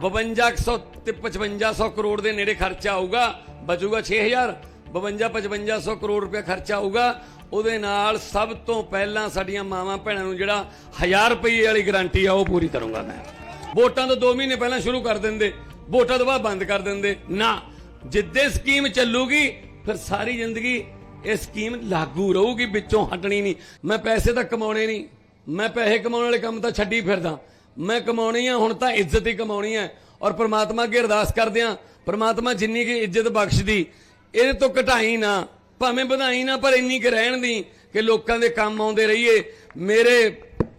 5200 ਤੇ 5500 ਕਰੋੜ ਦੇ ਨੇੜੇ ਖਰਚਾ ਆਊਗਾ, ਬਚੂਗਾ 6000 52 5500 ਕਰੋੜ ਰੁਪਏ ਖਰਚਾ ਆਊਗਾ। ਉਹਦੇ ਨਾਲ ਸਭ ਤੋਂ ਪਹਿਲਾਂ ਸਾਡੀਆਂ ਮਾਵਾਂ ਭੈਣਾਂ ਨੂੰ ਜਿਹੜਾ 1000 ਰੁਪਏ ਵਾਲੀ ਗਾਰੰਟੀ ਆ, ਉਹ ਪੂਰੀ ਕਰੂੰਗਾ ਮੈਂ। ਵੋਟਾਂ ਤੋਂ 2 ਮਹੀਨੇ ਪਹਿਲਾਂ ਸ਼ੁਰੂ ਕਰ ਦਿੰਦੇ। ਵੋਟਾਂ ਤੋਂ ਬਾਅਦ ਬੰਦ ਕਰ ਦਿੰਦੇ। ਨਾ, ਜਿੱਦੇ ਸਕੀਮ ਚੱਲੂਗੀ, ਫਿਰ ਸਾਰੀ ਜ਼ਿੰਦਗੀ ਇਹ ਸਕੀਮ ਲਾਗੂ ਰਹੂਗੀ, ਵਿੱਚੋਂ ਹਟਣੀ ਨਹੀਂ। ਮੈਂ ਪੈਸੇ ਤਾਂ ਕਮਾਉਣੇ ਨਹੀਂ। ਮੈਂ ਪੈਸੇ ਕਮਾਉਣ ਵਾਲੇ ਕੰਮ ਤਾਂ ਛੱਡੀ ਫਿਰਦਾ। ਮੈਂ ਕਮਾਉਣੀ ਆ, ਹੁਣ ਤਾਂ ਇੱਜ਼ਤ ਹੀ ਕਮਾਉਣੀ ਹੈ ਔਰ ਪ੍ਰਮਾਤਮਾ ਅੱਗੇ ਅਰਦਾਸ ਕਰਦੇ ਆ, ਪ੍ਰਮਾਤਮਾ ਜਿੰਨੀ ਕੀ ਇੱਜ਼ਤ ਬਖਸ਼ਦੀ, ਇਹਦੇ ਤੋਂ ਘਟਾਈ ਨਾ, ਭਾਵੇਂ ਵਧਾਈ ਨਾ, ਪਰ ਇੰਨੀ ਕਿ ਰਹਿਣ ਦੀ ਕਿ ਲੋਕਾਂ ਦੇ ਕੰਮ ਆਉਂਦੇ ਰਹੀਏ। ਮੇਰੇ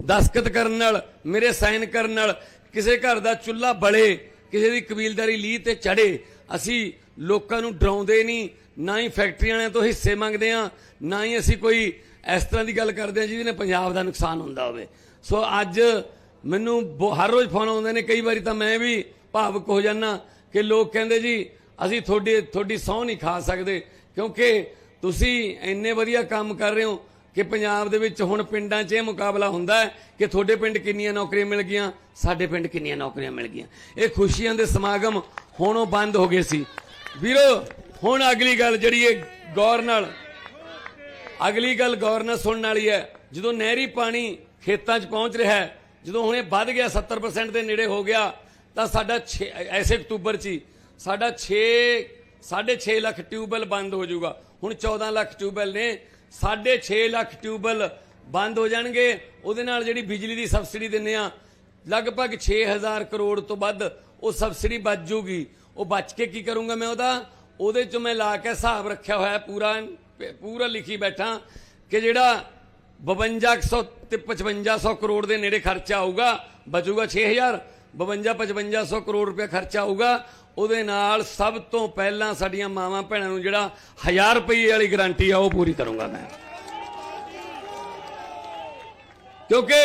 ਦਸਖਤ ਕਰਨ ਨਾਲ, ਮੇਰੇ ਸਾਈਨ ਕਰਨ ਨਾਲ, ਕਿਸੇ ਘਰ ਦਾ ਚੁੱਲ੍ਹਾ ਬਲੇ, ਕਿਸੇ ਦੀ ਕਬੀਲਦਾਰੀ ਲੀਹ ਤੇ ਚੜੇ ਅਸੀਂ ਲੋਕਾਂ ਨੂੰ ਡਰਾਉਂਦੇ ਨਹੀਂ, ਨਾ ਹੀ ਫੈਕਟਰੀਆਂ ਵਾਲਿਆਂ ਤੋਂ ਹਿੱਸੇ ਮੰਗਦੇ ਆ, ਨਾ ਹੀ ਅਸੀਂ ਕੋਈ ਇਸ ਤਰ੍ਹਾਂ ਦੀ ਗੱਲ ਕਰਦੇ ਆ ਜਿਹਦੇ ਨਾਲ ਪੰਜਾਬ ਦਾ ਨੁਕਸਾਨ ਹੁੰਦਾ ਹੋਵੇ। ਸੋ ਅੱਜ ਮੈਨੂੰ ਬਹੁ- ਹਰ ਰੋਜ਼ ਫੋਨ ਆਉਂਦੇ ਨੇ, ਕਈ ਵਾਰੀ ਤਾਂ ਮੈਂ ਵੀ ਭਾਵੁਕ ਹੋ ਜਾਂਦਾ ਕਿ ਲੋਕ ਕਹਿੰਦੇ ਜੀ, ਅਸੀਂ ਤੁਹਾਡੀ ਤੁਹਾਡੀ ਸਹੁੰ ਨਹੀਂ ਖਾ ਸਕਦੇ, ਕਿਉਂਕਿ ਤੁਸੀਂ ਇੰਨੇ ਵਧੀਆ ਕੰਮ ਕਰ ਰਹੇ ਹੋ ਕਿ ਪੰਜਾਬ ਦੇ ਵਿੱਚ ਹੁਣ ਪਿੰਡਾਂ 'ਚ ਇਹ ਮੁਕਾਬਲਾ ਹੁੰਦਾ ਹੈ ਕਿ ਤੁਹਾਡੇ ਪਿੰਡ ਕਿੰਨੀਆਂ ਨੌਕਰੀਆਂ ਮਿਲ ਗਈਆਂ, ਸਾਡੇ ਪਿੰਡ ਕਿੰਨੀਆਂ ਨੌਕਰੀਆਂ ਮਿਲ ਗਈਆਂ। ਇਹ ਖੁਸ਼ੀਆਂ ਦੇ ਸਮਾਗਮ ਹੁਣ ਉਹ ਬੰਦ ਹੋ ਗਏ ਸੀ। ਵੀਰੋ, ਹੁਣ ਅਗਲੀ ਗੱਲ ਜਿਹੜੀ ਇਹ ਗੌਰ ਨਾਲ, ਅਗਲੀ ਗੱਲ ਗੌਰ ਨਾਲ ਸੁਣਨ ਵਾਲੀ ਹੈ, ਜਦੋਂ ਨਹਿਰੀ ਪਾਣੀ ਖੇਤਾਂ 'ਚ ਪਹੁੰਚ ਰਿਹਾ ਹੈ ਜਦੋਂ ਹੁਣ ਇਹ ਵੱਧ ਗਿਆ 70% ਦੇ ਨੇੜੇ ਹੋ ਗਿਆ, ਤਾਂ ਸਾਡਾ ਛੇ- ਐਸੇ ਅਕਤੂਬਰ 'ਚ ਹੀ ਸਾਡਾ 6 6.5 ਲੱਖ ਟਿਊਬਲ ਬੰਦ ਹੋ ਜਾਊਗਾ। ਹੁਣ 14 ਲੱਖ ਟਿਊਬਲ ਨੇ 6.5 ਲੱਖ ਟਿਊਬਲ ਬੰਦ ਹੋ ਜਾਣਗੇ। ਉਹਦੇ ਨਾਲ ਜਿਹੜੀ ਬਿਜਲੀ ਦੀ ਸਬਸਿਡੀ ਦਿੰਨੇ ਆ ਲਗਭਗ 6000 ਕਰੋੜ ਤੋਂ ਵੱਧ ਉਹ ਸਬਸਿਡੀ ਬਚ ਜੂਗੀ ਉਹ ਬਚ ਕੇ ਕੀ ਕਰੂੰਗਾ ਮੈਂ ਉਹਦਾ? ਉਹਦੇ ਚ ਮੈਂ ਲਾ ਕੇ ਹਿਸਾਬ ਰੱਖਿਆ ਹੋਇਆ ਪੂਰਾ ਪੂਰਾ ਲਿਖੀ ਬੈਠਾ ਕਿ ਜਿਹੜਾ 5200 ਤੇ 5500 ਕਰੋੜ ਦੇ ਨੇੜੇ ਖਰਚਾ ਆਊਗਾ, ਬਚੂਗਾ 6000 52 5500 ਕਰੋੜ ਰੁਪਏ ਖਰਚਾ ਆਊਗਾ। ਉਹਦੇ ਨਾਲ ਸਭ ਤੋਂ ਪਹਿਲਾਂ ਸਾਡੀਆਂ ਮਾਵਾਂ ਭੈਣਾਂ ਨੂੰ ਜਿਹੜਾ 1000 ਰੁਪਏ ਵਾਲੀ ਗਾਰੰਟੀ ਆ, ਉਹ ਪੂਰੀ ਕਰੂੰਗਾ ਮੈਂ। ਕਿਉਂਕਿ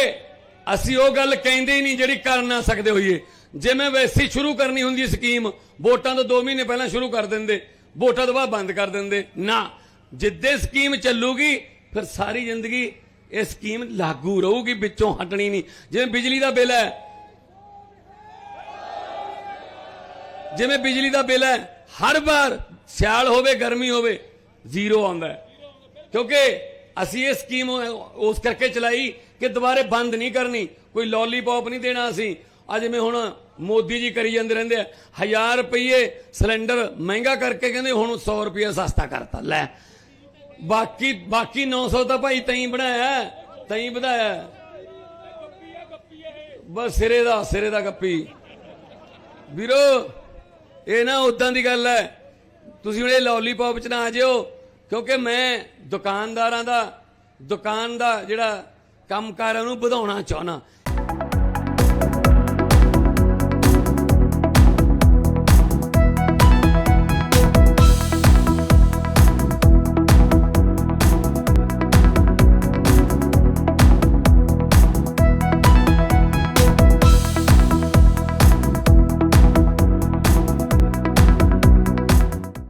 ਅਸੀਂ ਉਹ ਗੱਲ ਕਹਿੰਦੇ ਹੀ ਨਹੀਂ ਜਿਹੜੀ ਕਰ ਨਾ ਸਕਦੇ ਹੋਈਏ। ਜੇ ਮੈਂ ਵੈਸੇ ਸ਼ੁਰੂ ਕਰਨੀ ਹੁੰਦੀ ਸਕੀਮ, ਵੋਟਾਂ ਤੋਂ 2 ਮਹੀਨੇ ਪਹਿਲਾਂ ਸ਼ੁਰੂ ਕਰ ਦਿੰਦੇ, ਵੋਟਾਂ ਤੋਂ ਬਾਅਦ ਬੰਦ ਕਰ ਦਿੰਦੇ। ਨਾ, ਜਿੱਦੇ ਸਕੀਮ ਚੱਲੂਗੀ, ਫਿਰ ਸਾਰੀ ਜ਼ਿੰਦਗੀ ਇਹ ਸਕੀਮ ਲਾਗੂ ਰਹੂਗੀ, ਵਿੱਚੋਂ ਹਟਣੀ ਨਹੀਂ। ਜਿਵੇਂ ਬਿਜਲੀ ਦਾ ਬਿੱਲ ਹੈ। ਜਿਵੇਂ ਬਿਜਲੀ ਦਾ ਬਿੱਲ ਹੈ, ਹਰ ਵਾਰ ਸਿਆਲ ਹੋਵੇ, ਗਰਮੀ ਹੋਵੇ, ਜ਼ੀਰੋ ਆਉਂਦਾ ਕਿਉਂਕਿ ਅਸੀਂ ਇਹ ਸਕੀਮ ਉਸ ਕਰਕੇ ਚਲਾਈ ਕਿ ਦੁਬਾਰੇ ਬੰਦ ਨਹੀਂ ਕਰਨੀ। ਕੋਈ ਲੋਲੀਪੌਪ ਨਹੀਂ ਦੇਣਾ ਅਸੀਂ। ਆ ਜਿਵੇਂ ਹੁਣ ਮੋਦੀ ਜੀ ਕਰੀ ਜਾਂਦੇ ਰਹਿੰਦੇ ਆ 1000 ਰੁਪਏ ਸਿਲੰਡਰ ਮਹਿੰਗਾ ਕਰਕੇ ਕਹਿੰਦੇ ਹੁਣ 100 ਰੁਪਏ ਸਸਤਾ ਕਰਤਾ। ਲੈ ਬਾਕੀ ਬਾਕੀ 900 ਤਾਂ ਭਾਈ ਤੈਂ ਬਣਾਇਆ, ਤੈਂ ਵਧਾਇਆ। ਬਸ ਸਿਰੇ ਦਾ ਸਿਰੇ ਦਾ ਗੱਪੀ। ਵੀਰੋ, ਇਹ ਨਾ ਉਦਾਂ ਦੀ ਗੱਲ ਹੈ ਤੁਸੀਂ ਹੁਣ ਇਹ ਲੋਲੀਪੌਪ ਚ ਨਾ ਆ ਜਿਓ, ਕਿਉਂਕਿ ਮੈਂ ਦੁਕਾਨਦਾਰਾਂ ਦਾ, ਦੁਕਾਨ ਦਾ ਜਿਹੜਾ ਕੰਮਕਾਰ ਹੈ ਉਹਨੂੰ ਵਧਾਉਣਾ ਚਾਹਣਾ